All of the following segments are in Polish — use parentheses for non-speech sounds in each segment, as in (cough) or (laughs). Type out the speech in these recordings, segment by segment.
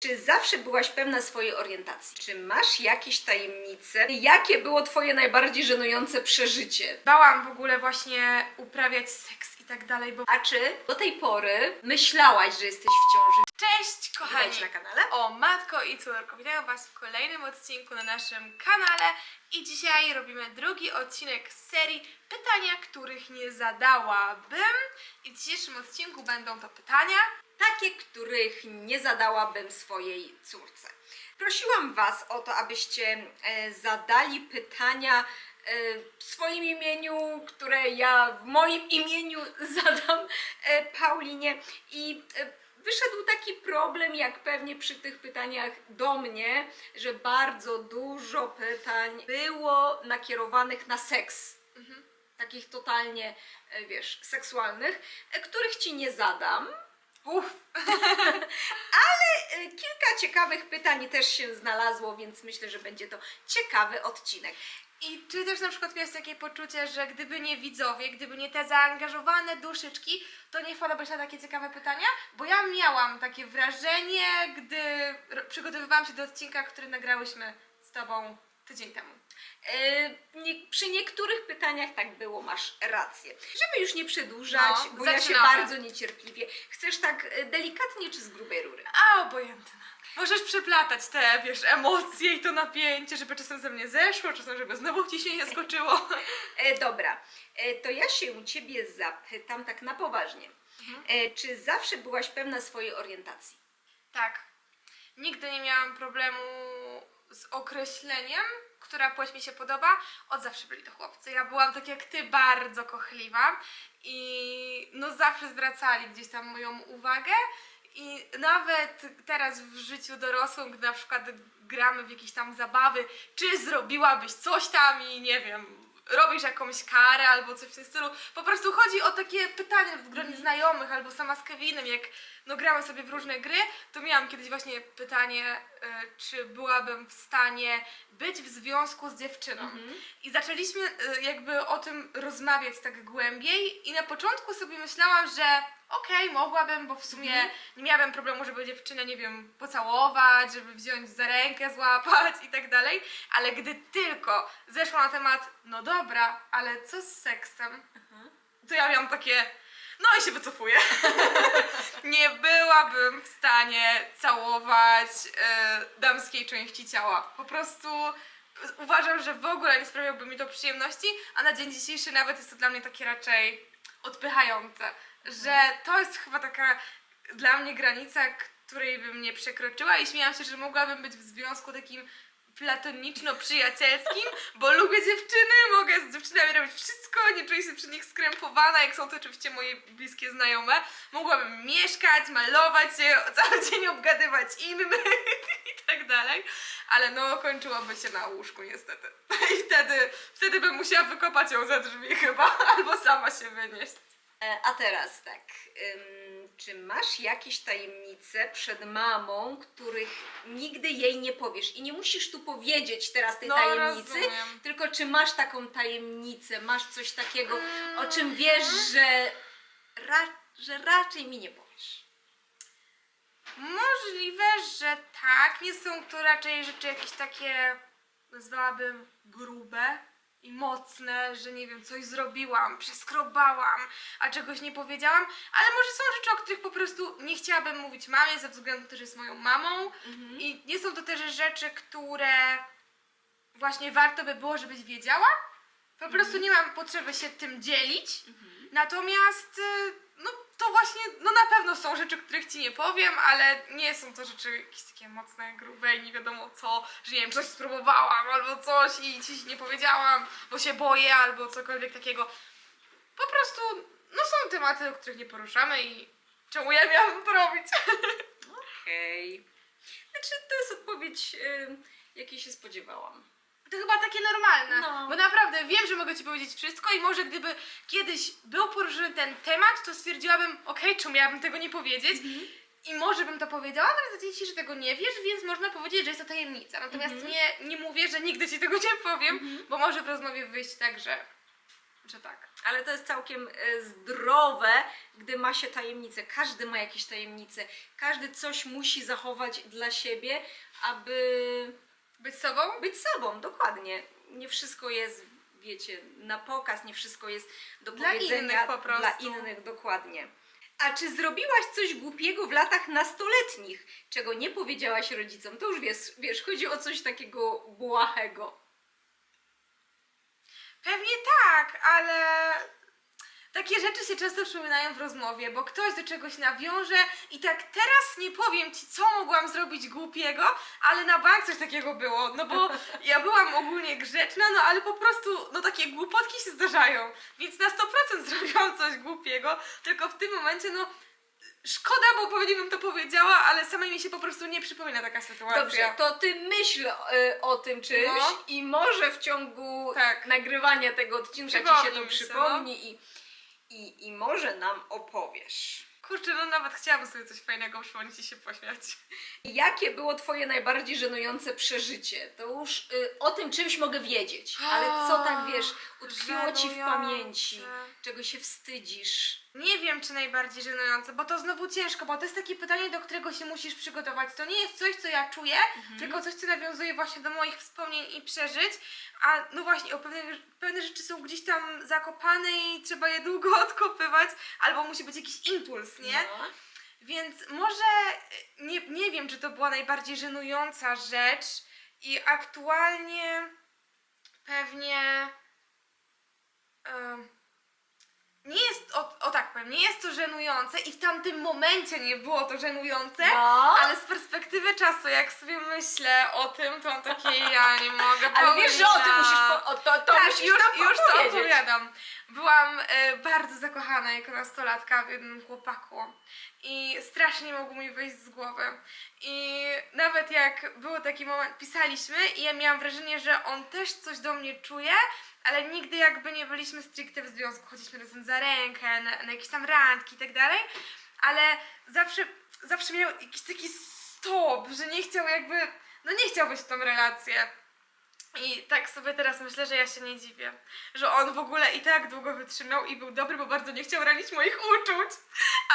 Czy zawsze byłaś pewna swojej orientacji? Czy masz jakieś tajemnice? Jakie było twoje najbardziej żenujące przeżycie? Bałam w ogóle właśnie uprawiać seks i tak dalej, bo... A czy do tej pory myślałaś, że jesteś w ciąży? Cześć kochani! Widać na kanale? O matko i córko, witam was w kolejnym odcinku na naszym kanale i dzisiaj robimy drugi odcinek z serii Pytania, których nie zadałabym i w dzisiejszym odcinku będą to pytania Takie, których nie zadałabym swojej córce. Prosiłam Was o to, abyście e, zadali pytania e, w swoim imieniu, które ja w moim imieniu (laughs) zadam e, Paulinie. I wyszedł taki problem, jak pewnie przy tych pytaniach do mnie, że bardzo dużo pytań było nakierowanych na seks takich totalnie, wiesz, seksualnych, których ci nie zadam. Uff, (laughs) E, Kilka ciekawych pytań też się znalazło, więc myślę, że będzie to ciekawy odcinek. I czy też na przykład miałeś takie poczucie, że gdyby nie widzowie, gdyby nie te zaangażowane duszyczki, to nie wpadłabyś na takie ciekawe pytania? Bo ja miałam takie wrażenie, gdy przygotowywałam się do odcinka, który nagrałyśmy z Tobą tydzień temu. E, nie, przy niektórych pytaniach tak było, masz rację. Żeby już nie przedłużać, No, bo ja się zaczynamy. bardzo niecierpliwie. Chcesz tak e, delikatnie czy z grubej rury? A, obojętna. Możesz przeplatać te, wiesz, emocje i to napięcie, żeby czasem ze mnie zeszło, czasem żeby znowu ci się nie skoczyło. E, dobra, e, to ja się u ciebie zapytam tak na poważnie. Mhm. E, czy zawsze byłaś pewna swojej orientacji? Tak. Nigdy nie miałam problemu z określeniem, która płeć mi się podoba. Od zawsze byli to chłopcy. Ja byłam tak jak ty, bardzo kochliwa i no zawsze zwracali gdzieś tam moją uwagę. I nawet teraz w życiu dorosłym, gdy na przykład gramy w jakieś tam zabawy, czy zrobiłabyś coś tam i nie wiem, robisz jakąś karę albo coś w tym stylu. Po prostu chodzi o takie pytania w gronie znajomych albo sama z Kevinem, jak no gramy sobie w różne gry, to miałam kiedyś właśnie pytanie, y, czy byłabym w stanie być w związku z dziewczyną. I zaczęliśmy y, jakby o tym rozmawiać tak głębiej i na początku sobie myślałam, że okej, mogłabym, bo w sumie nie miałabym problemu, żeby dziewczynę, nie wiem, pocałować, żeby wziąć za rękę, złapać i tak dalej, ale gdy tylko zeszło na temat, no dobra, ale co z seksem? To ja miałam takie, no i się wycofuję. (laughs) nie byłabym w stanie całować e, damskiej części ciała. Po prostu uważam, że w ogóle nie sprawiałby mi to przyjemności, a na dzień dzisiejszy nawet jest to dla mnie takie raczej odpychające, że to jest chyba taka dla mnie granica, której bym nie przekroczyła i śmiałam się, że mogłabym być w związku takim platoniczno-przyjacielskim, bo lubię dziewczyny, mogę z dziewczynami robić wszystko, nie czuję się przy nich skrępowana, jak są to oczywiście moje bliskie znajome. Mogłabym mieszkać, malować się, cały (laughs) dzień obgadywać innych i tak dalej, ale no kończyłoby się na łóżku niestety. (laughs) I wtedy, wtedy bym musiała wykopać ją za drzwi chyba, (laughs) albo sama się wynieść. E, A teraz tak, czy masz jakieś tajemnice przed mamą, których nigdy jej nie powiesz? I nie musisz tu powiedzieć teraz tej No, tajemnicy, rozumiem. tylko czy masz taką tajemnicę, masz coś takiego, Mm. o czym wiesz, że, ra, że raczej mi nie powiesz. Możliwe, że tak. Nie są to raczej rzeczy jakieś takie, nazwałabym, grube i mocne, że nie wiem, coś zrobiłam, przeskrobałam, a czegoś nie powiedziałam, ale może są rzeczy, o których po prostu nie chciałabym mówić mamie ze względu na to, że jest moją mamą. I nie są to też rzeczy, które właśnie warto by było, żebyś wiedziała. Po prostu nie mam potrzeby się tym dzielić. Natomiast y, no to właśnie, no na pewno są rzeczy, których ci nie powiem, ale nie są to rzeczy jakieś takie mocne, grube i nie wiadomo co, że nie wiem, coś spróbowałam albo coś i ci nie powiedziałam, bo się boję albo cokolwiek takiego. Po prostu, no są tematy, o których nie poruszamy i czemu ja miałam to robić? Okej. Znaczy, to jest odpowiedź, ym, jakiej się spodziewałam. To chyba takie normalne, No. bo naprawdę wiem, że mogę ci powiedzieć wszystko i może gdyby kiedyś był poruszony ten temat, to stwierdziłabym, okej, czemu miałabym tego nie powiedzieć? I może bym to powiedziała, ale zdaje się, że tego nie wiesz, więc można powiedzieć, że jest to tajemnica. Natomiast nie, nie mówię, że nigdy ci tego nie powiem, bo może w rozmowie wyjść tak, że, że tak. ale to jest całkiem e, zdrowe, gdy ma się tajemnicę. Każdy ma jakieś tajemnice. Każdy coś musi zachować dla siebie, aby Być sobą? być sobą, dokładnie. Nie wszystko jest, wiecie, na pokaz, nie wszystko jest do Dla powiedzenia innych po prostu. dla innych, dokładnie. A czy zrobiłaś coś głupiego w latach nastoletnich, czego nie powiedziałaś rodzicom? To już wiesz, wiesz chodzi o coś takiego błahego. Pewnie tak, ale takie rzeczy się często przypominają w rozmowie, bo ktoś do czegoś nawiąże i tak teraz nie powiem ci, co mogłam zrobić głupiego, ale na bank coś takiego było, no bo (laughs) ja byłam ogólnie grzeczna, no ale po prostu, no takie głupotki się zdarzają, więc na 100% (laughs) zrobiłam coś głupiego, tylko w tym momencie, no szkoda, bo pewnie bym to powiedziała, ale samej mi się po prostu nie przypomina taka sytuacja. Dobrze, to ty myśl y, o tym czymś No. i może w ciągu Tak. nagrywania tego odcinka ci Przypomni się to mi się, przypomni i, i, i może nam opowiesz. Kurczę, no nawet chciałabym sobie coś fajnego przypomnieć i się pośmiać. Jakie było twoje najbardziej żenujące przeżycie? To już y, o tym czymś mogę wiedzieć, ale co tak wiesz, utkwiło ci w żenujące. pamięci, czego się wstydzisz? Nie wiem, czy najbardziej żenujące, bo to znowu ciężko, bo to jest takie pytanie, do którego się musisz przygotować. To nie jest coś, co ja czuję, tylko coś, co nawiązuje właśnie do moich wspomnień i przeżyć. A no właśnie, o pewne, pewne rzeczy są gdzieś tam zakopane i trzeba je długo (laughs) odkopywać, albo musi być jakiś impuls, nie? No. Więc może nie, nie wiem, czy to była najbardziej żenująca rzecz i aktualnie pewnie em, nie jest, o, o tak powiem, nie jest to żenujące i w tamtym momencie nie było to żenujące, No. ale z perspektywy czasu, jak sobie myślę o tym, to mam takie ja nie mogę (laughs) Ale wiesz, że o tym Paulina. musisz, po, o, to, to tak, musisz już, nam już to opowiedzieć. opowiadam. Byłam e, bardzo zakochana jako nastolatka w jednym chłopaku i strasznie mogło mi wyjść z głowy. I nawet jak był taki moment, pisaliśmy i ja miałam wrażenie, że on też coś do mnie czuje, ale nigdy jakby nie byliśmy stricte w związku. Chodziliśmy razem za rękę, na, na jakieś tam randki i tak dalej, ale zawsze, zawsze miał jakiś taki stop, że nie chciał jakby, no nie chciał być w tą relację. I tak sobie teraz myślę, że ja się nie dziwię, że on w ogóle i tak długo wytrzymał i był dobry, bo bardzo nie chciał ranić moich uczuć.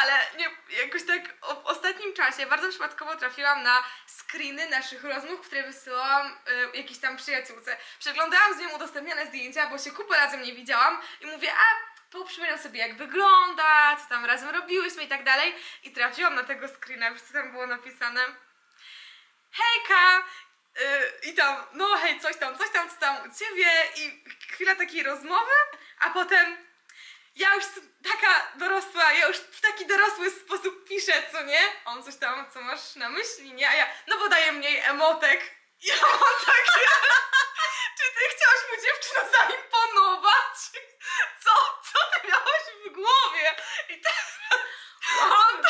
Ale nie, jakoś tak w ostatnim czasie bardzo przypadkowo trafiłam na screeny naszych rozmów, które wysyłałam y, jakiejś tam przyjaciółce. Przeglądałam z nią udostępniane zdjęcia, bo się kupę razem nie widziałam i mówię, a poprzypominam sobie jak wygląda, co tam razem robiłyśmy i tak dalej. I trafiłam na tego screena, wiesz co tam było napisane? hejka! Yy, I tam, no hej, coś tam, coś tam, co tam u ciebie i chwila takiej rozmowy, a potem ja już taka dorosła, ja już w taki dorosły sposób piszę, co nie? On coś tam, co masz na myśli, nie? A ja, no bo daję mniej emotek. I mam takie, (laughs) czy ty chciałaś mu dziewczyno zaimponować? Co, co ty miałaś w głowie? I tak, O, mi-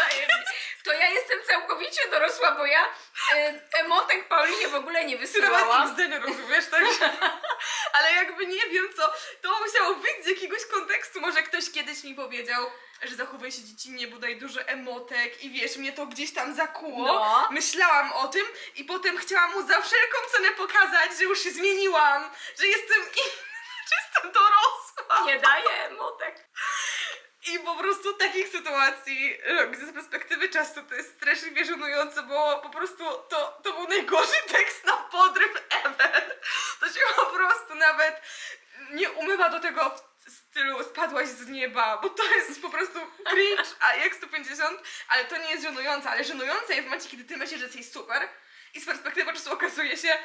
To ja jestem całkowicie dorosła, bo ja y, emotek Paulinie w ogóle nie Nawet wysyłałam. XD nie rozumiesz, tak? (laughs) Ale jakby nie wiem co, to musiało być z jakiegoś kontekstu. Może ktoś kiedyś mi powiedział, że zachowuj się dziecinnie, bo daj dużo emotek i wiesz, mnie to gdzieś tam zakuło. No. Myślałam o tym i potem chciałam mu za wszelką cenę pokazać, że już się zmieniłam, że jestem inna, (laughs) że jestem dorosła. Nie daje emotek. I po prostu takich sytuacji, e, gdzie z perspektywy czasu to jest straszliwie żenujące, bo po prostu to, to był najgorszy (laughs) tekst na podryw ever. To się po prostu nawet nie umywa do tego w stylu spadłaś z nieba, bo to jest po prostu cringe, a jak 150, ale to nie jest żenujące, ale żenujące jest w momencie, kiedy ty myślisz, że jesteś super i z perspektywy czasu okazuje się,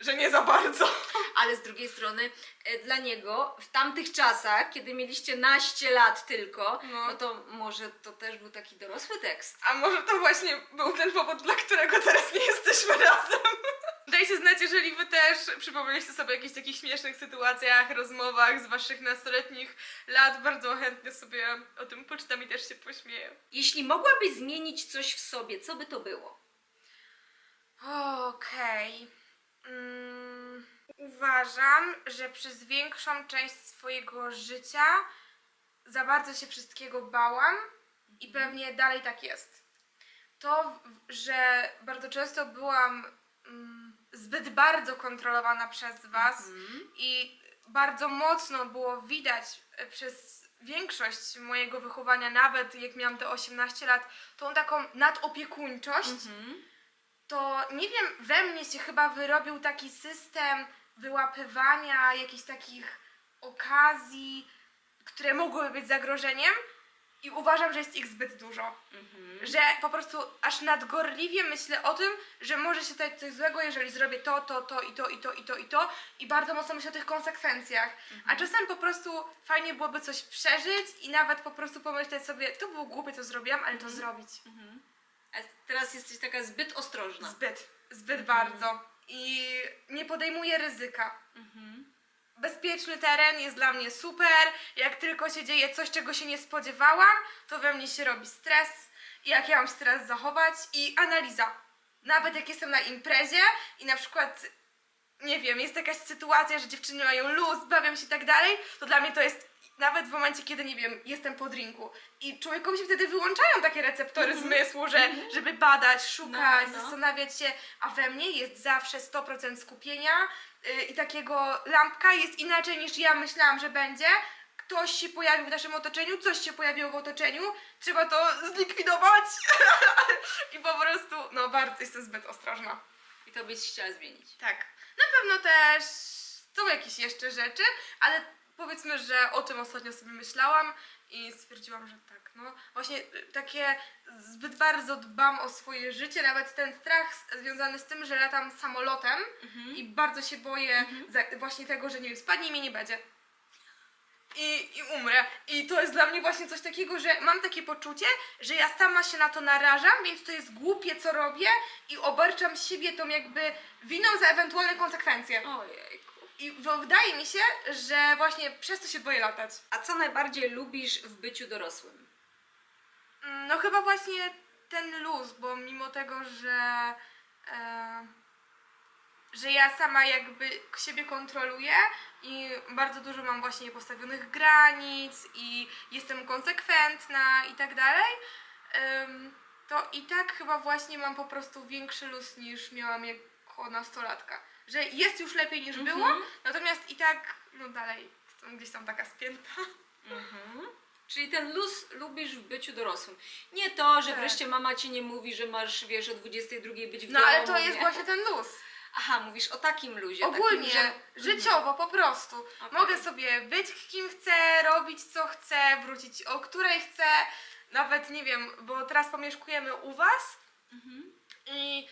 że nie za bardzo. Ale z drugiej strony e, dla niego w tamtych czasach, kiedy mieliście naście lat tylko, No. no, to może to też był taki dorosły tekst. A może to właśnie był ten powód, dla którego teraz nie jesteśmy razem? Dajcie znać, jeżeli wy też przypomnieliście sobie o jakichś takich śmiesznych sytuacjach, rozmowach z waszych nastoletnich lat. Bardzo chętnie sobie o tym poczytam i też się pośmieję. Jeśli mogłabyś zmienić coś w sobie, co by to było? Okej. Mm, uważam, że przez większą część swojego życia za bardzo się wszystkiego bałam i pewnie dalej tak jest. To, że bardzo często byłam mm, zbyt bardzo kontrolowana przez Was Mhm. i bardzo mocno było widać e, przez większość mojego wychowania, nawet jak miałam te 18 lat, tą taką nadopiekuńczość, to nie wiem, we mnie się chyba wyrobił taki system wyłapywania jakichś takich okazji, które mogłyby być zagrożeniem i uważam, że jest ich zbyt dużo. Że po prostu aż nadgorliwie myślę o tym, że może się stać coś złego, jeżeli zrobię to, to, to i to, i to, i to, i to i bardzo mocno myślę o tych konsekwencjach. A czasem po prostu fajnie byłoby coś przeżyć i nawet po prostu pomyśleć sobie, to było głupie, co zrobiłam, ale to zrobić. A teraz jesteś taka zbyt ostrożna. Zbyt, zbyt bardzo. I nie podejmuję ryzyka. Bezpieczny teren jest dla mnie super. Jak tylko się dzieje coś, czego się nie spodziewałam, to we mnie się robi stres. I jak ja mam stres zachować i analiza. Nawet jak jestem na imprezie i na przykład, nie wiem, jest jakaś sytuacja, że dziewczyny mają luz, bawią się i tak dalej, to dla mnie to jest nawet w momencie, kiedy, nie wiem, jestem po drinku. I człowiekowi się wtedy wyłączają takie receptory zmysłu, że, żeby badać, szukać, No, no. zastanawiać się, a we mnie jest zawsze 100% skupienia yy, i takiego lampka jest inaczej niż ja myślałam, że będzie. Ktoś się pojawił w naszym otoczeniu, coś się pojawiło w otoczeniu, trzeba to zlikwidować. (laughs) I po prostu, no bardzo jestem zbyt ostrożna. I to byś chciała zmienić. Tak. Na pewno też są jakieś jeszcze rzeczy, ale powiedzmy, że o tym ostatnio sobie myślałam i stwierdziłam, że tak. No właśnie y, takie zbyt bardzo dbam o swoje życie, nawet ten strach związany z tym, że latam samolotem i bardzo się boję za, właśnie tego, że nie wiem, spadnie i mnie nie będzie. I, I umrę. I to jest dla mnie właśnie coś takiego, że mam takie poczucie, że ja sama się na to narażam, więc to jest głupie, co robię i obarczam siebie tą jakby winą za ewentualne konsekwencje. Ojejku. I w- wydaje mi się, że właśnie przez to się boję latać. A co najbardziej lubisz w byciu dorosłym? Mm, No chyba właśnie ten luz, bo mimo tego, że, e, że ja sama jakby siebie kontroluję i bardzo dużo mam właśnie postawionych granic i jestem konsekwentna i tak dalej, em, to i tak chyba właśnie mam po prostu większy luz niż miałam jako nastolatka. Że jest już lepiej niż było, natomiast i tak no dalej jestem gdzieś tam taka spięta. Mhm. Czyli ten luz lubisz w byciu dorosłym. Nie to, że Tak. wreszcie mama ci nie mówi, że masz, wiesz, o 22 być w No domu. ale to jest nie? właśnie ten luz. Aha, mówisz o takim luzie. Ogólnie, takim, że... życiowo po prostu. Okej. Mogę sobie być kim chcę, robić co chcę, wrócić o której chcę. Nawet nie wiem, bo teraz pomieszkujemy u was i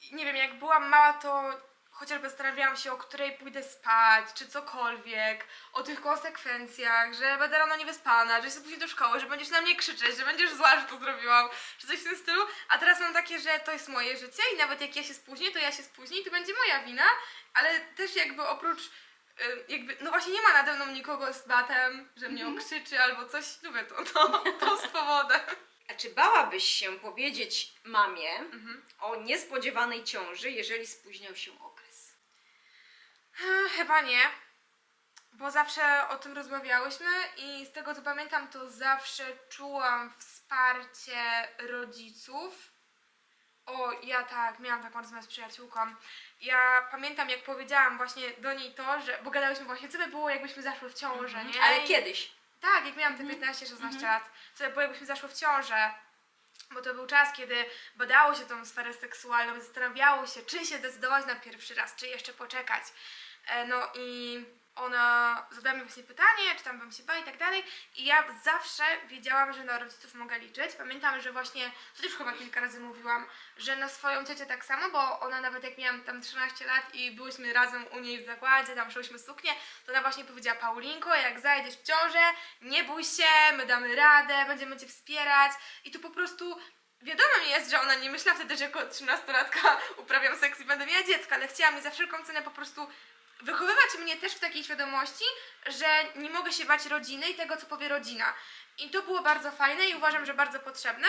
i nie wiem, jak byłam mała, to chociażby zastanawiałam się, o której pójdę spać, czy cokolwiek, o tych konsekwencjach, że będę rano niewyspana, że się później do szkoły, że będziesz na mnie krzyczeć, że będziesz zła, że to zrobiłam, czy coś w tym stylu. A teraz mam takie, że to jest moje życie i nawet jak ja się spóźnię, to ja się spóźnię i to będzie moja wina, ale też jakby oprócz jakby, no właśnie nie ma nade mną nikogo z batem, że mnie okrzyczy albo coś, lubię to, to, to z powodem. A czy bałabyś się powiedzieć mamie Mhm. o niespodziewanej ciąży, jeżeli spóźniał się okres? E, Chyba nie, bo zawsze o tym rozmawiałyśmy i z tego co pamiętam, to zawsze czułam wsparcie rodziców. O, ja tak, miałam taką rozmowę z przyjaciółką. Ja pamiętam, jak powiedziałam właśnie do niej to, że, bo gadałyśmy właśnie, co by było, jakbyśmy zaszły w ciążę, nie? Ale I- kiedyś. Tak, jak miałam te 15-16 lat, co by było, jakbyśmy zaszły w ciążę. Bo to był czas, kiedy badało się tą sferę seksualną, zastanawiało się, czy się zdecydować na pierwszy raz, czy jeszcze poczekać. E, No i ona zadała mi właśnie pytanie, czy tam bym się bała i tak dalej. I ja zawsze wiedziałam, że na rodziców mogę liczyć. Pamiętam, że właśnie, to już chyba kilka razy mówiłam, że na swoją ciocię tak samo, bo ona nawet jak miałam tam 13 lat i byłyśmy razem u niej w zakładzie, tam szyłyśmy suknię, to ona właśnie powiedziała, Paulinko, jak zajdziesz w ciążę, nie bój się, my damy radę, będziemy cię wspierać. I tu po prostu Wiadomo mi jest, że ona nie myślała wtedy, że jako 13-latka (laughs) uprawiam seks i będę miała dziecko, ale chciała mi za wszelką cenę po prostu wychowywać mnie też w takiej świadomości, że nie mogę się bać rodziny i tego, co powie rodzina. I to było bardzo fajne i uważam, że bardzo potrzebne,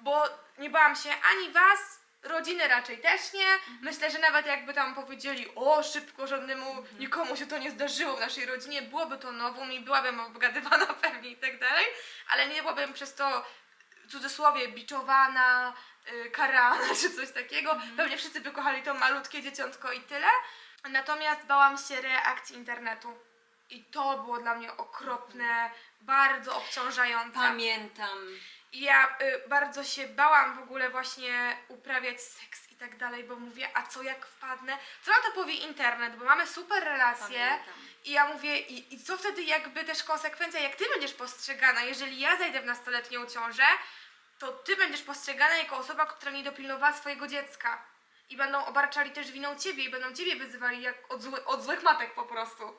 bo nie bałam się ani was, rodziny raczej też nie. Myślę, że nawet jakby tam powiedzieli, o szybko, żadnemu, nikomu się to nie zdarzyło w naszej rodzinie, byłoby to nowum i byłabym obgadywana (laughs) pewnie i tak dalej, ale nie byłabym przez to w cudzysłowie biczowana, y, karana (laughs) czy coś takiego. Pewnie wszyscy by kochali to malutkie dzieciątko i tyle. Natomiast bałam się reakcji internetu. I to było dla mnie okropne, bardzo obciążające. Pamiętam. I ja y, bardzo się bałam w ogóle właśnie uprawiać seks i tak dalej, bo mówię, a co jak wpadnę? Co na to powie internet, bo mamy super relacje. Pamiętam. I ja mówię, i, i co wtedy jakby też konsekwencja, jak ty będziesz postrzegana, jeżeli ja zajdę w nastoletnią ciążę, to ty będziesz postrzegana jako osoba, która nie dopilnowała swojego dziecka. I będą obarczali też winą ciebie i będą ciebie wyzywali jak od, zły, od złych matek po prostu.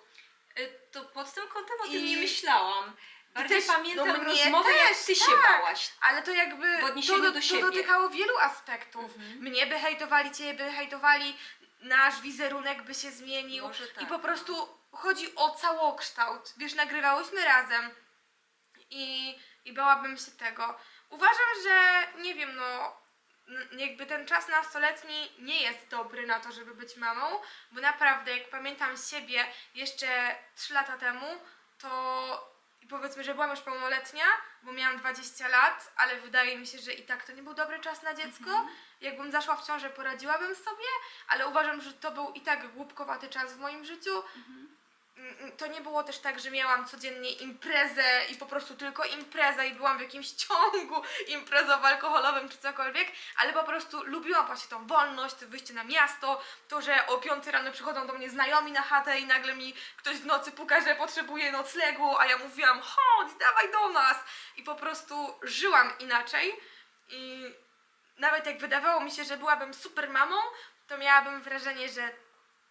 Y, To pod tym kątem o I- tym nie myślałam. Bardziej też, pamiętam no rozmowę, jak też, ty się tak. bałaś. Ale to jakby to, do, do to dotykało wielu aspektów. Mhm. Mnie by hejtowali, ciebie by hejtowali, nasz wizerunek by się zmienił. Tak, I po no. prostu chodzi o całokształt. Wiesz, nagrywałyśmy razem i, i bałabym się tego. Uważam, że nie wiem, no jakby ten czas nastoletni nie jest dobry na to, żeby być mamą, bo naprawdę, jak pamiętam siebie jeszcze 3 lata temu, to powiedzmy, że byłam już pełnoletnia, bo miałam 20 lat, ale wydaje mi się, że i tak to nie był dobry czas na dziecko. Jakbym zaszła w ciążę, poradziłabym sobie, ale uważam, że to był i tak głupkowaty czas w moim życiu. Mm, To nie było też tak, że miałam codziennie imprezę i po prostu tylko impreza i byłam w jakimś (laughs) ciągu imprezowo-alkoholowym czy cokolwiek, ale po prostu lubiłam właśnie tą wolność, wyjście na miasto, to, że o 5 rano przychodzą do mnie znajomi na chatę i nagle mi ktoś w nocy puka, że potrzebuje noclegu, a ja mówiłam chodź, dawaj do nas. I po prostu żyłam inaczej. I nawet jak wydawało mi się, że byłabym super mamą, to miałabym wrażenie, że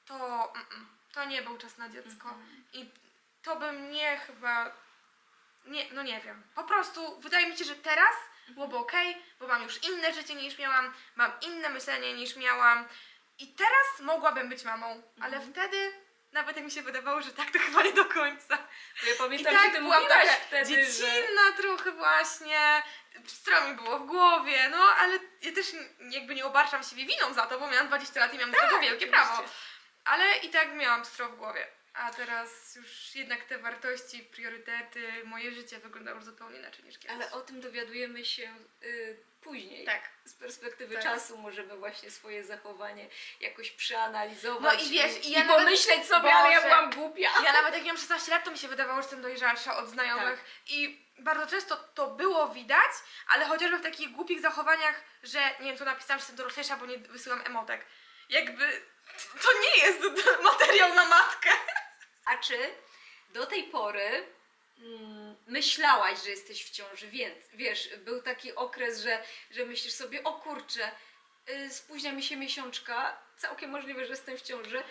to, mm-mm, to nie był czas na dziecko. I to by mnie chyba. Nie, no nie wiem. Po prostu wydaje mi się, że teraz byłoby ok, bo mam już inne życie niż miałam, mam inne myślenie niż miałam. I teraz mogłabym być mamą, ale wtedy, nawet jak mi się wydawało, że tak, to chyba nie do końca. Bo ja I pamiętam, tak że ty byłam taka wtedy, dziecinna trochę właśnie, stro mi było w głowie, no ale ja też jakby nie obarczam siebie winą za to, bo miałam 20 lat i miałam do tego wielkie Tak, oczywiście. prawo. Ale i tak miałam stro w głowie. A teraz już jednak te wartości, priorytety, moje życie wyglądało już zupełnie inaczej niż kiedyś. Ale o tym dowiadujemy się y, później. Tak. Z perspektywy Tak. czasu możemy właśnie swoje zachowanie jakoś przeanalizować No i wiesz, i, ja nawet- pomyśleć sobie, ale ja Boże. byłam głupia. Ja nawet jak miałam 16 lat, to mi się wydawało, że jestem dojrzalsza od znajomych. Tak. I bardzo często to było widać, ale chociażby w takich głupich zachowaniach, że nie wiem, tu napisałam, że jestem doroślejsza, bo nie wysyłam emotek. Jakby to nie jest (laughs) materiał na matkę. A czy do tej pory mm, myślałaś, że jesteś w ciąży, więc wiesz, był taki okres, że, że myślisz sobie, o kurczę, y, spóźnia mi się miesiączka, całkiem możliwe, że jestem w ciąży.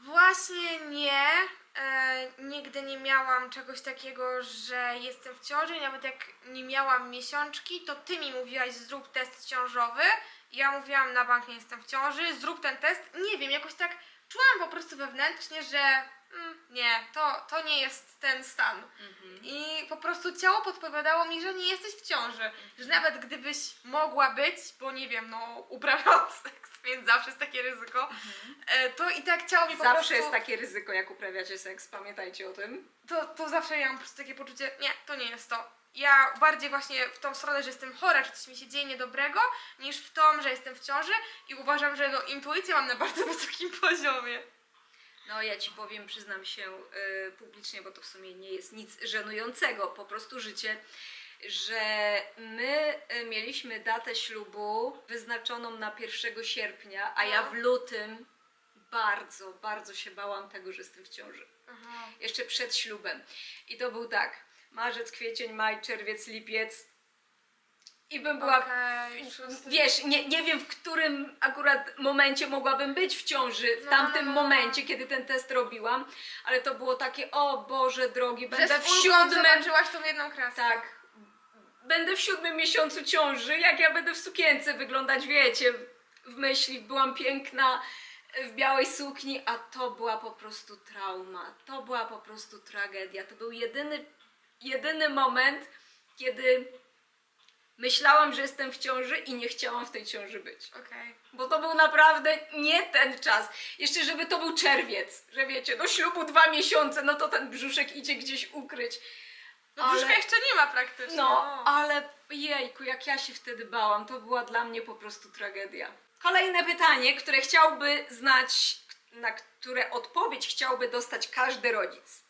Właśnie nie. E, nigdy nie miałam czegoś takiego, że jestem w ciąży. Nawet jak nie miałam miesiączki, to ty mi mówiłaś, zrób test ciążowy. Ja mówiłam, na bank nie jestem w ciąży, zrób ten test. Nie wiem, jakoś tak czułam po prostu wewnętrznie, że mm, nie, to, to nie jest ten stan. I po prostu ciało podpowiadało mi, że nie jesteś w ciąży. Że nawet gdybyś mogła być, bo nie wiem, no uprawiałam seks, więc zawsze jest takie ryzyko, e, to i tak ciało mi po Zawsze prostu... jest takie ryzyko, jak uprawiacie seks, pamiętajcie o tym. To, to zawsze ja mam po prostu takie poczucie, nie, to nie jest to. Ja bardziej właśnie w tą stronę, że jestem chora, czy coś mi się dzieje niedobrego, niż w tą, że jestem w ciąży i uważam, że no intuicję mam na bardzo (laughs) wysokim poziomie. No ja ci powiem, przyznam się y, publicznie, bo to w sumie nie jest nic żenującego, po prostu życie, że my y, mieliśmy datę ślubu wyznaczoną na 1 sierpnia, a ja w lutym bardzo, bardzo się bałam tego, że jestem w ciąży. Jeszcze przed ślubem. I to był tak, marzec, kwiecień, maj, czerwiec, lipiec i bym była szósty. Wiesz, nie, nie wiem w którym akurat momencie mogłabym być w ciąży, w No, tamtym no, no. momencie, kiedy ten test robiłam, ale to było takie, o Boże drogi, będę z w siódmym, zobaczyłaś tą jedną kraskę. tak, będę w siódmym miesiącu ciąży, jak ja będę w sukience wyglądać, wiecie, w myśli byłam piękna w białej sukni, a to była po prostu trauma, to była po prostu tragedia, to był jedyny, jedyny moment, kiedy myślałam, że jestem w ciąży i nie chciałam w tej ciąży być. Okej. Bo to był naprawdę nie ten czas. Jeszcze żeby to był czerwiec, że wiecie, do ślubu dwa miesiące, no to ten brzuszek idzie gdzieś ukryć. No Ale- brzuszka jeszcze nie ma praktycznie. No, ale jejku, jak ja się wtedy bałam, to była dla mnie po prostu tragedia. Kolejne pytanie, które chciałby znać, na które odpowiedź chciałby dostać każdy rodzic.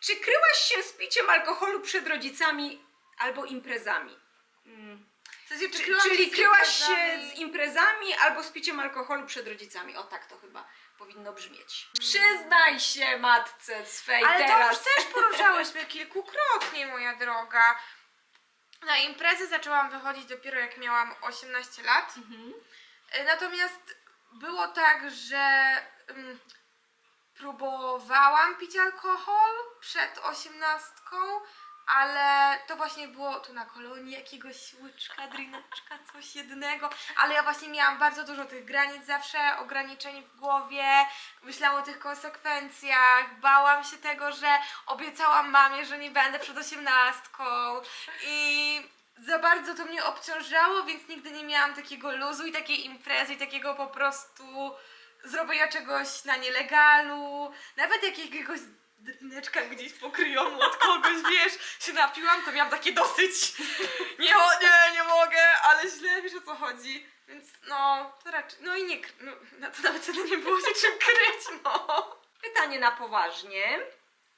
Czy kryłaś się z piciem alkoholu przed rodzicami albo imprezami? Mm. W sensie, czy Czy, kryłam czyli z kryłaś się z imprezami albo z piciem alkoholu przed rodzicami. O tak to chyba powinno brzmieć. Przyznaj się matce swej Ale to teraz. już też poruszałyśmy (laughs) kilkukrotnie, moja droga. Na imprezy zaczęłam wychodzić dopiero jak miałam 18 lat. Mhm. Y, Natomiast było tak, że ym, próbowałam pić alkohol przed osiemnastką, ale to właśnie było tu na kolonii jakiegoś łyczka, drineczka, coś jednego. Ale ja właśnie miałam bardzo dużo tych granic zawsze, ograniczeń w głowie, myślałam o tych konsekwencjach, bałam się tego, że obiecałam mamie, że nie będę przed osiemnastką i za bardzo to mnie obciążało, więc nigdy nie miałam takiego luzu i takiej imprezy i takiego po prostu zrobienia czegoś na nielegalu, nawet jakiegoś drineczka gdzieś pokryjomu od kogoś, (laughs) wiesz, się napiłam, to miałam takie dosyć. (laughs) Nie, nie, nie mogę, ale źle, wiesz o co chodzi. Więc no, to raczej, no i nie, no, na to nawet wtedy nie było się czym kryć, no. Pytanie na poważnie.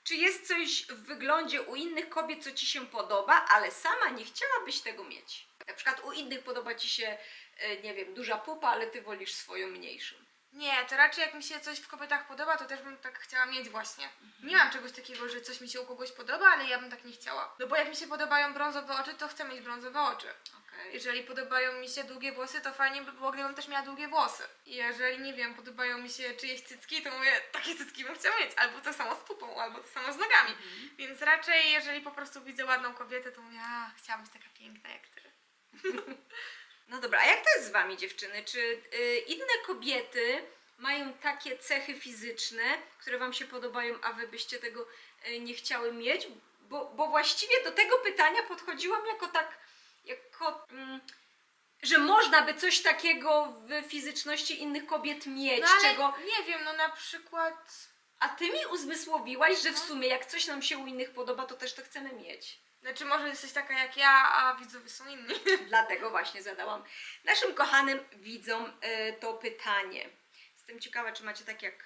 Czy jest coś w wyglądzie u innych kobiet, co ci się podoba, ale sama nie chciałabyś tego mieć? Na przykład u innych podoba ci się, e, nie wiem, duża pupa, ale ty wolisz swoją mniejszą. Nie, to raczej jak mi się coś w kobietach podoba, to też bym tak chciała mieć właśnie. Nie mam czegoś takiego, że coś mi się u kogoś podoba, ale ja bym tak nie chciała. No bo jak mi się podobają brązowe oczy, to chcę mieć brązowe oczy. Okej. Jeżeli podobają mi się długie włosy, to fajnie by było, gdybym też miała długie włosy. I jeżeli, nie wiem, podobają mi się czyjeś cycki, to mówię, takie cycki bym chciała mieć. Albo to samo z pupą, albo to samo z nogami. Więc raczej, jeżeli po prostu widzę ładną kobietę, to mówię, a, chciałam być taka piękna jak ty. (laughs) No dobra, a jak to jest z wami dziewczyny? Czy y, inne kobiety mają takie cechy fizyczne, które wam się podobają, a wy byście tego y, nie chciały mieć? Bo, bo właściwie do tego pytania podchodziłam jako tak, jako, mm, że można by coś takiego w fizyczności innych kobiet mieć, No ale czego... nie wiem, no na przykład... A ty mi uzmysłowiłaś, że w sumie jak coś nam się u innych podoba, to też to chcemy mieć. Znaczy może jesteś taka jak ja, a widzowie są inni. (laughs) Dlatego właśnie zadałam naszym kochanym widzom e, to pytanie. Jestem ciekawa, czy macie tak jak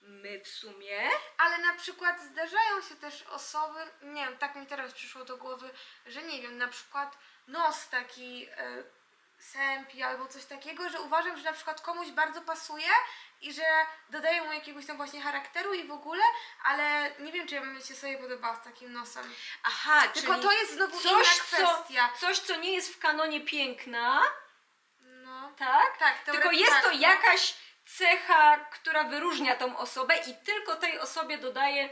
my w sumie. Ale na przykład zdarzają się też osoby, nie wiem, tak mi teraz przyszło do głowy, że nie wiem, na przykład nos taki e, sępi albo coś takiego, że uważam, że na przykład komuś bardzo pasuje i że dodaje mu jakiegoś tam właśnie charakteru i w ogóle, ale nie wiem, czy ja bym się sobie podobała z takim nosem. Aha, Tylko czyli to jest znowu coś, inna co, kwestia. coś, co nie jest w kanonie piękna, No, tak? tak, Tylko jest tak, to no. jakaś cecha, która wyróżnia tą osobę i tylko tej osobie dodaje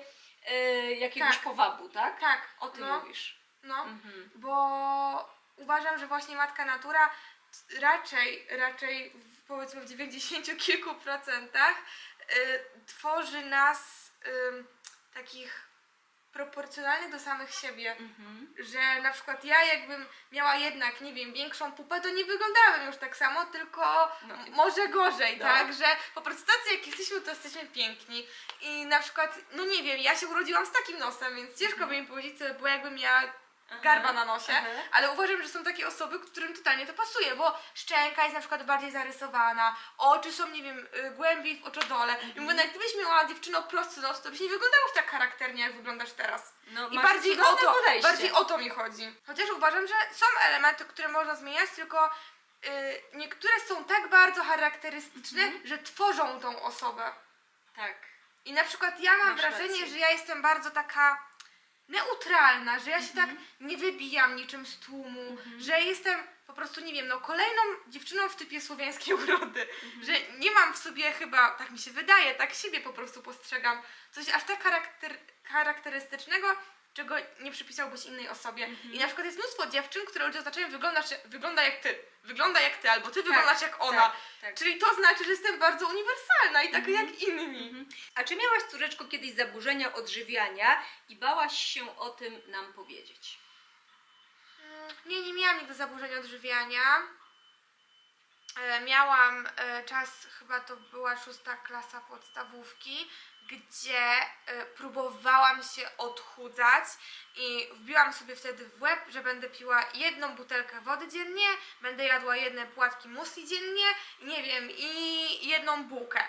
e, jakiegoś Tak. powabu, tak? Tak, O tym no, mówisz. no. Mhm. bo uważam, że właśnie matka natura raczej, raczej powiedzmy w 90 kilku procentach y, tworzy nas takich proporcjonalnych do samych siebie. Mhm. Że na przykład ja jakbym miała jednak, nie wiem, większą pupę, to nie wyglądałabym już tak samo, tylko No. może gorzej, No. tak? Że po prostu tacy jak jesteśmy, to jesteśmy piękni. I na przykład, no nie wiem, ja się urodziłam z takim nosem, więc ciężko by mi powiedzieć, co by było jakbym miała garba na nosie, ale uważam, że są takie osoby, którym totalnie to pasuje, bo szczęka jest na przykład bardziej zarysowana, oczy są, nie wiem, y, głębiej w oczodole. I mówię, no jak gdybyś miała dziewczyno prosty nos, to byś nie wyglądałaś tak charakternie, jak wyglądasz teraz. No, I masz bardziej o, cudowne to, podejście. bardziej o to mi chodzi. Chociaż uważam, że są elementy, które można zmieniać, tylko y, niektóre są tak bardzo charakterystyczne, Mhm. że tworzą tą osobę. Tak. I na przykład ja mam Masz wrażenie, rację. że ja jestem bardzo taka neutralna, że ja się Mhm. tak nie wybijam niczym z tłumu, że jestem po prostu, nie wiem, no kolejną dziewczyną w typie słowiańskiej (laughs) urody, Mhm. że nie mam w sobie chyba, tak mi się wydaje, tak siebie po prostu postrzegam, coś aż tak charakter, charakterystycznego, czego nie przypisałbyś innej osobie. Mhm. I na przykład jest mnóstwo dziewczyn, które ludzie oznaczają wyglądasz, wygląda jak ty, wygląda jak ty, albo ty wyglądasz jak ona. tak, tak. Czyli to znaczy, że jestem bardzo uniwersalna i taka jak inni. Mhm. A czy miałaś córeczko kiedyś zaburzenia odżywiania i bałaś się o tym nam powiedzieć? Mm, Nie, nie miałam nigdy zaburzeń odżywiania. E, Miałam e, czas, chyba to była szósta klasa podstawówki, gdzie e, próbowałam się odchudzać i wbiłam sobie wtedy w łeb, że będę piła jedną butelkę wody dziennie, będę jadła jedne płatki musli dziennie, nie wiem, i jedną bułkę,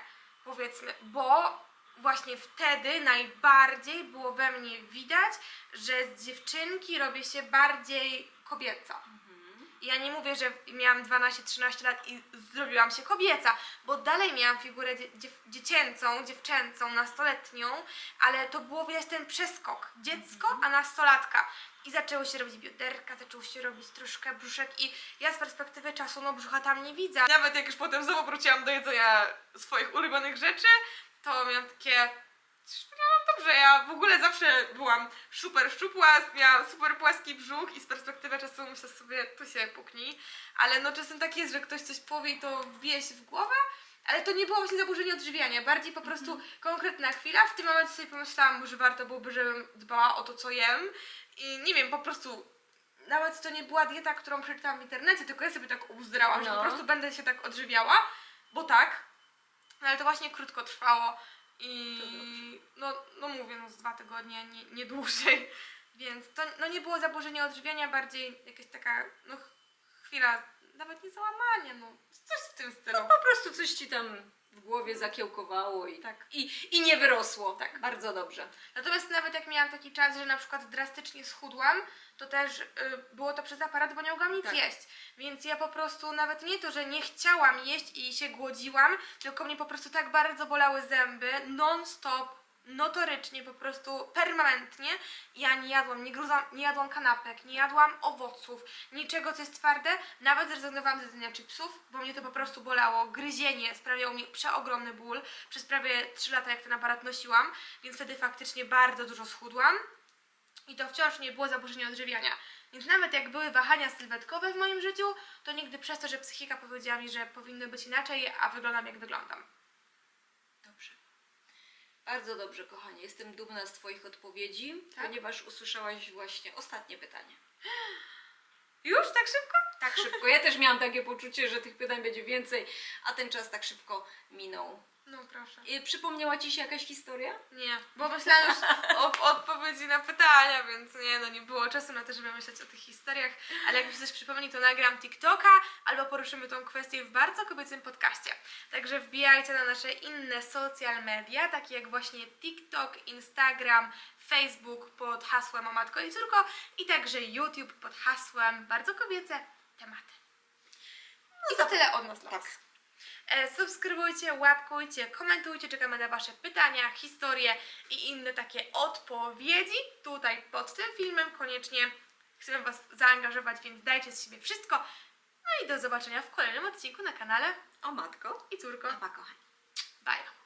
powiedzmy, bo właśnie wtedy najbardziej było we mnie widać, że z dziewczynki robię się bardziej kobieca. Ja nie mówię, że miałam 12-13 lat i zrobiłam się kobieca, bo dalej miałam figurę dzie- dziew- dziecięcą, dziewczęcą, nastoletnią, ale to było widać ten przeskok. Dziecko, a nastolatka. I zaczęło się robić bioderka, zaczęło się robić troszkę brzuszek i ja z perspektywy czasu no brzucha tam nie widzę. Nawet jak już potem znowu wróciłam do jedzenia swoich ulubionych rzeczy, to miałam takie... Wyglądam dobrze, ja w ogóle zawsze byłam super szczupła, miałam super płaski brzuch i z perspektywy czasu myślę sobie, tu się puknij, ale no czasem tak jest, że ktoś coś powie i to wbije się w głowę, ale to nie było właśnie zaburzenie odżywiania, bardziej po prostu konkretna chwila. W tym momencie sobie pomyślałam, że warto byłoby, żebym dbała o to, co jem. I nie wiem, po prostu nawet to nie była dieta, którą przeczytałam w internecie, tylko ja sobie tak uzdrałam, że No. po prostu będę się tak odżywiała, bo tak, no ale to właśnie krótko trwało i no, no mówię, no z dwa tygodnie, nie, nie dłużej, (laughs) więc to no nie było zaburzenia odżywiania, bardziej jakaś taka no ch- chwila, nawet nie załamanie, no. Coś w tym stylu. Po prostu coś ci tam w głowie zakiełkowało i, Tak. i, i nie wyrosło. Tak. Bardzo dobrze. Natomiast nawet jak miałam taki czas, że na przykład drastycznie schudłam, to też y, było to przez aparat, bo nie mogłam nic Tak. jeść. Więc ja po prostu nawet nie to, że nie chciałam jeść i się głodziłam, tylko mnie po prostu tak bardzo bolały zęby, non-stop, notorycznie, po prostu permanentnie. Ja nie jadłam, nie, gruzam, nie jadłam kanapek, nie jadłam owoców, niczego, co jest twarde. Nawet zrezygnowałam z jedzenia chipsów, bo mnie to po prostu bolało. Gryzienie sprawiało mi przeogromny ból. Przez prawie 3 lata, jak ten aparat nosiłam, więc wtedy faktycznie bardzo dużo schudłam. I to wciąż nie było zaburzenia odżywiania. Więc nawet jak były wahania sylwetkowe w moim życiu, to nigdy przez to, że psychika powiedziała mi, że powinno być inaczej, a wyglądam jak wyglądam. Bardzo dobrze, kochanie. Jestem dumna z Twoich odpowiedzi, Tak? ponieważ usłyszałaś właśnie ostatnie pytanie. (gasps) Już tak szybko? Tak szybko. Ja też miałam takie poczucie, że tych pytań będzie więcej, a ten czas tak szybko minął. No proszę. Przypomniała Ci się jakaś historia? Nie, bo myślałam już o, odpowiedzi na pytania, więc nie, no nie było czasu na to, żeby myśleć o tych historiach, ale jak mi się coś przypomni, to nagram TikToka albo poruszymy tą kwestię w bardzo kobiecym podcaście. Także wbijajcie na nasze inne social media, takie jak właśnie TikTok, Instagram, Facebook pod hasłem o matko i córko i także YouTube pod hasłem bardzo kobiece tematy. I to tyle od nas dla Tak. was. E, Subskrybujcie, łapkujcie, komentujcie, czekamy na Wasze pytania, historie i inne takie odpowiedzi. Tutaj pod tym filmem koniecznie chcemy Was zaangażować, więc dajcie z siebie wszystko. No i do zobaczenia w kolejnym odcinku na kanale O matko. i córko. Pa, kochani. Bye.